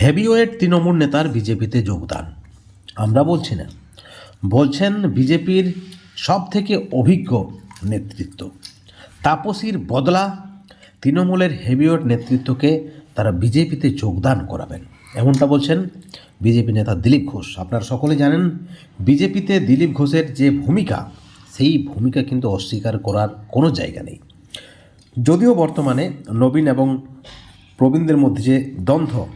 Heavyweight Trinamool নেতার বিজেপিতে যোগদান। আমরা বলছি না। বলছেন বিজেপির সব থেকে অভিজ্ঞ নেতৃত্ব। তাপসীর বদলা তৃণমূলের হেভিওয়েট নেতৃত্বকে তারা বিজেপিতে যোগদান করাবেন। এমনটা বলছেন বিজেপি নেতা দিলীপ ঘোষ। আপনারা সকলে জানেন, বিজেপিতে দিলীপ ঘোষের যে ভূমিকা, সেই ভূমিকা কিন্তু অস্বীকার করার কোনো জায়গা নেই। যদিও বর্তমানে নবীন এবং প্রবীণদের মধ্যে যে দ্বন্দ্ব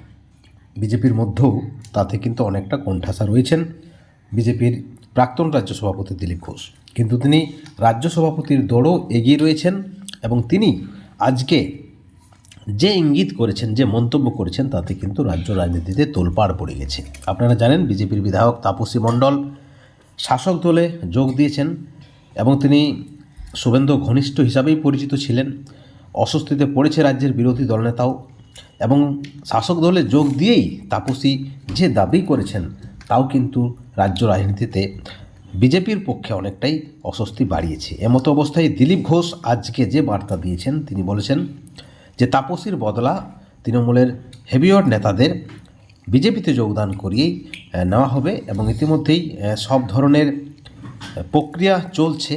বিজেপির মধ্যেও তাতে কিন্তু অনেকটা কোণঠাসা রয়েছেন বিজেপির প্রাক্তন রাজ্য সভাপতি দিলীপ ঘোষ। কিন্তু তিনি রাজ্য সভাপতির দৌড়ও এগিয়ে রয়েছেন এবং তিনি আজকে যে ইঙ্গিত করেছেন, যে মন্তব্য করেছেন, তাতে কিন্তু রাজ্য রাজনীতিতে তোলপাড় পড়ে গেছে। আপনারা জানেন বিজেপির বিধায়ক তাপসী মণ্ডল শাসক দলে যোগ দিয়েছেন এবং তিনি শুভেন্দু ঘনিষ্ঠ হিসাবেই পরিচিত ছিলেন। অস্বস্তিতে পড়েছে রাজ্যের বিরোধী দলনেতাও। এবং শাসক দলে যোগ দিয়েই তাপসী যে দাবি করেছেন, তাও কিন্তু রাজ্য রাজনীতিতে বিজেপির পক্ষে অনেকটাই অস্বস্তি বাড়িয়েছে। এমতো অবস্থায় দিলীপ ঘোষ আজকে যে বার্তা দিয়েছেন, তিনি বলেছেন যে তাপসীর বদলা তৃণমূলের হেভিওয়ার্ড নেতাদের বিজেপিতে যোগদান করিয়েই নেওয়া হবে এবং ইতিমধ্যেই সব ধরনের প্রক্রিয়া চলছে,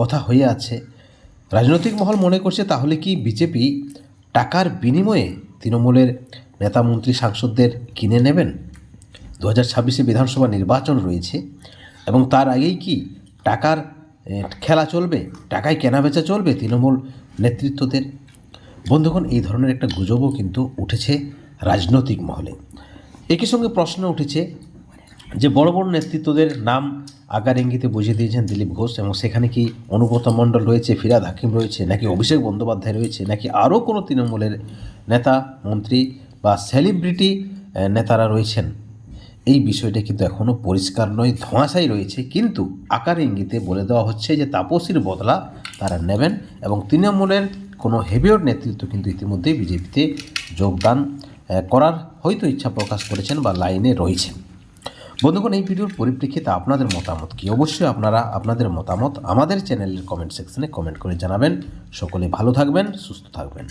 কথা হয়ে আছে। রাজনৈতিক মহল মনে করছে তাহলে কি বিজেপি টাকার বিনিময়ে তৃণমূলের নেতা মন্ত্রী সাংসদদের কিনে নেবেন? দু হাজার ছাব্বিশে বিধানসভা নির্বাচন রয়েছে এবং তার আগেই কি টাকার খেলা চলবে? টাকায় কেনাবেচা চলবে তৃণমূল নেতৃত্বদের? বন্ধুগণ, এই ধরনের একটা গুজবও কিন্তু উঠেছে রাজনৈতিক মহলে। একই সঙ্গে প্রশ্ন উঠেছে যে বড় বড় নেতৃত্বদের নাম আকার ইঙ্গিতে বুঝিয়ে দিয়েছেন দিলীপ ঘোষ, এবং সেখানে কি অনুব্রত মণ্ডল রয়েছে, ফিরাদ হাকিম রয়েছে, নাকি অভিষেক বন্দ্যোপাধ্যায় রয়েছে, নাকি আরও কোনো তৃণমূলের নেতা, মন্ত্রী বা সেলিব্রিটি নেতারা রয়েছেন? এই বিষয়টা কিন্তু এখনও পরিষ্কার নয়, ধোঁয়াশাই রয়েছে, কিন্তু আকার ইঙ্গিতে বলে দেওয়া হচ্ছে যে তাপসীর বদলা তারা নেবেন, এবং তৃণমূলের কোনো হেভিওর নেতৃত্ব কিন্তু ইতিমধ্যেই বিজেপিতে যোগদান করার হয়তো ইচ্ছা প্রকাশ করেছেন বা লাইনে রয়েছেন। বন্ধুগণ, এই ভিডিওর পরিপ্রেক্ষিতে আপনাদের মতামত কি? অবশ্যই আপনারা আপনাদের মতামত আমাদের চ্যানেলের কমেন্ট সেকশনে কমেন্ট করে জানাবেন। সকলে ভালো থাকবেন, সুস্থ থাকবেন।